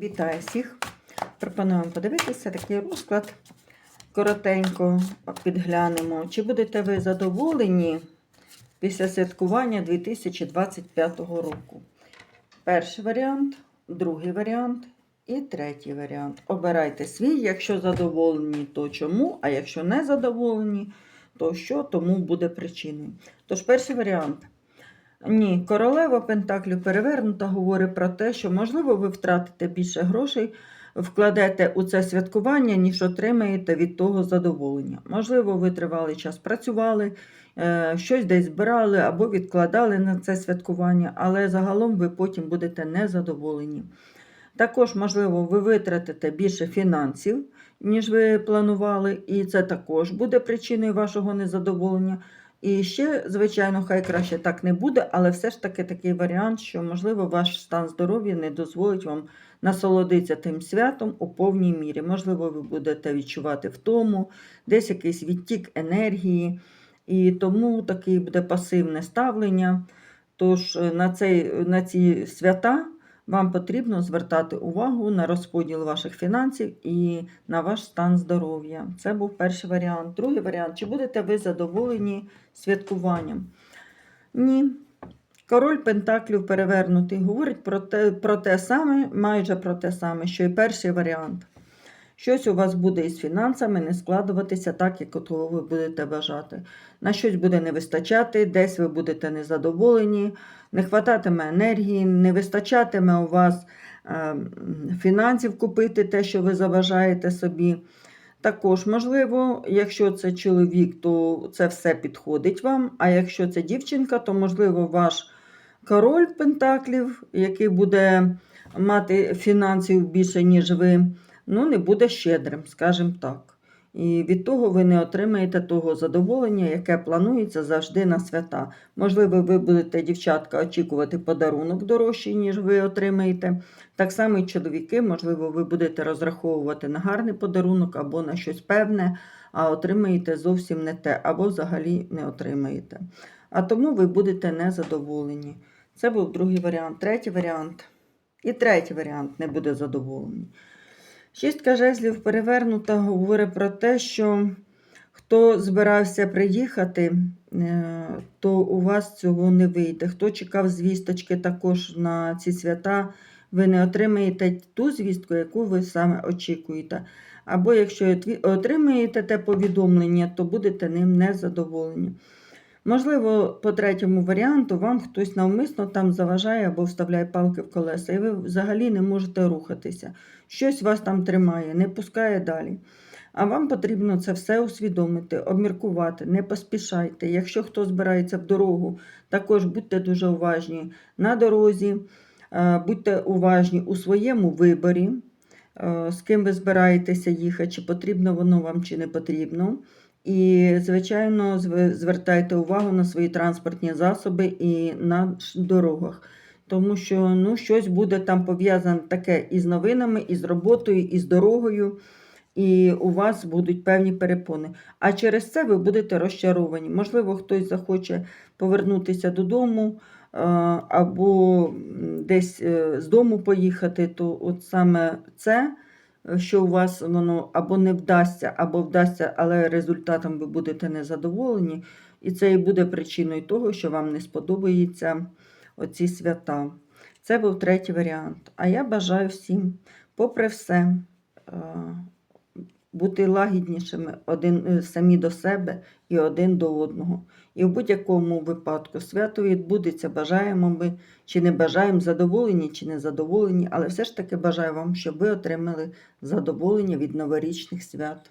Вітаю всіх! Пропоную вам подивитися такий розклад. Коротенько підглянемо. Чи будете ви задоволені після святкування 2025 року? Перший варіант, другий варіант і третій варіант. Обирайте свій, якщо задоволені, то чому, а якщо не задоволені, то що тому буде причиною. Тож, перший варіант. Ні, королева Пентаклів перевернута говорить про те, що, можливо, ви втратите більше грошей, вкладете у це святкування, ніж отримаєте від того задоволення. Можливо, ви тривалий час працювали, е, щось десь збирали або відкладали на це святкування, але загалом ви потім будете незадоволені. Також, можливо, ви витратите більше фінансів, ніж ви планували, і це також буде причиною вашого незадоволення. І ще, звичайно, хай краще так не буде, але все ж таки такий варіант, що, можливо, ваш стан здоров'я не дозволить вам насолодитися тим святом у повній мірі. Можливо, ви будете відчувати втому, десь якийсь відтік енергії, і тому таке буде пасивне ставлення. Тож е, на, цей, на ці свята вам потрібно звертати увагу на розподіл ваших фінансів і на ваш стан здоров'я. Це був перший варіант. Другий варіант чи будете ви задоволені святкуванням? Ні. Король Пентаклів перевернутий говорить про те, про те саме, майже про те саме, що і перший варіант. Щось у вас буде із фінансами не складуватися так, як того ви будете бажати. На щось буде не вистачати, десь ви будете незадоволені, не хвататиме енергії, не вистачатиме у вас е, фінансів купити те, що ви заважаєте собі. Також, можливо, якщо це чоловік, то це все підходить вам. А якщо це дівчинка, то, можливо, ваш король Пентаклів, який буде мати фінансів більше, ніж ви, ну, не буде щедрим, скажімо так. І від того ви не отримаєте того задоволення, яке планується завжди на свята. Можливо, ви будете, дівчатка, очікувати подарунок дорожчий, ніж ви отримаєте. Так само і чоловіки, можливо, ви будете розраховувати на гарний подарунок або на щось певне, а отримаєте зовсім не те, або взагалі не отримаєте. А тому ви будете незадоволені. Це був другий варіант. Третій варіант. І третій варіант не буде задоволений. Шістка жезлів перевернута говорить про те, що хто збирався приїхати, е, то у вас цього не вийде. Хто чекав звісточки також на ці свята, ви не отримаєте ту звістку, яку ви саме очікуєте. Або якщо отримаєте те повідомлення, то будете ним незадоволені. Можливо, по третьому варіанту вам хтось навмисно там заважає або вставляє палки в колеса, і ви взагалі не можете рухатися. Щось вас там тримає, не пускає далі. А вам потрібно це все усвідомити, обміркувати, не поспішайте. Якщо хто збирається в дорогу, також будьте дуже уважні на дорозі, е, будьте уважні у своєму виборі, е, з ким ви збираєтеся їхати, чи потрібно воно вам, чи не потрібно. І, звичайно, звертайте увагу на свої транспортні засоби і на дорогах. Тому що ну, щось буде там пов'язане таке із новинами, із роботою, із дорогою, і у вас будуть певні перепони. А через це ви будете розчаровані. Можливо, хтось захоче повернутися додому або десь е, з дому поїхати, то от саме це що у вас воно або не вдасться, або вдасться, але результатом ви будете незадоволені. І це і буде причиною того, що вам не сподобаються оці свята. Це був третій варіант. А я бажаю всім, попри все, е, бути лагіднішими один, е, самі до себе і один до одного. І в будь-якому випадку свято відбудеться, бажаємо ми, чи не бажаємо задоволені, чи не задоволені, але все ж таки бажаю вам, щоб ви отримали задоволення від новорічних свят.